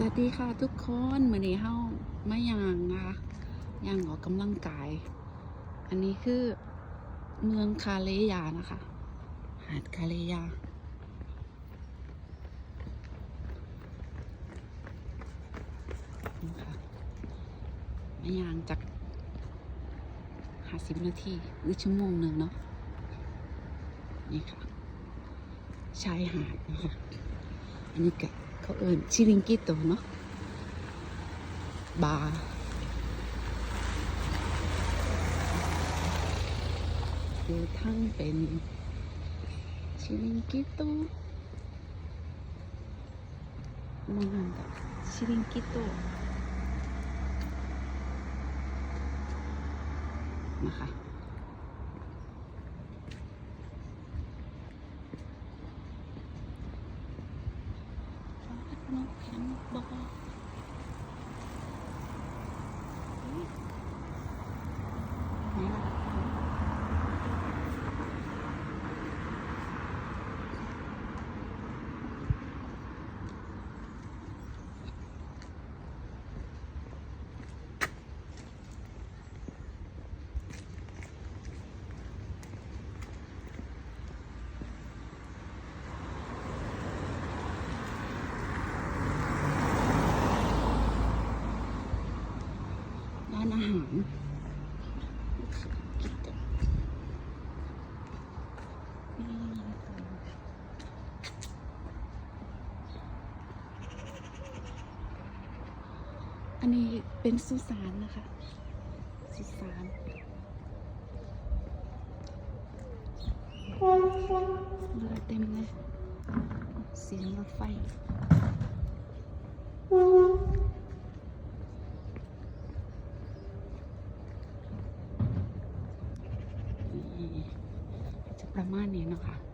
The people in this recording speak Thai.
สวัสดีค่ะทุกคนมือนี้เฮามาย่างนะคะย่างออกกำลังกาย อันนี้คือเมืองคาเลยานะคะ หาดคาเลยา นี่ค่ะมาย่างจากหาสิบนาทีหรือชั่วโมงหนึ่งเนาะ นี่ค่ะ ชายหาดนะคะ อันนี้ก็ เขาเอิญชิริงกิโตเนาะบาร์คือทั้งเป็นชิริงกิโตมันนั่นชิริงกิโตนะคะ น้องแข็งบอกว่าไหนล่ะ ร้านอาหารอันนี้เป็นสุสานนะคะ สุสานเรือเต็มเลย เสียงรถไฟ นี่จะ ประมาณนี้นะคะ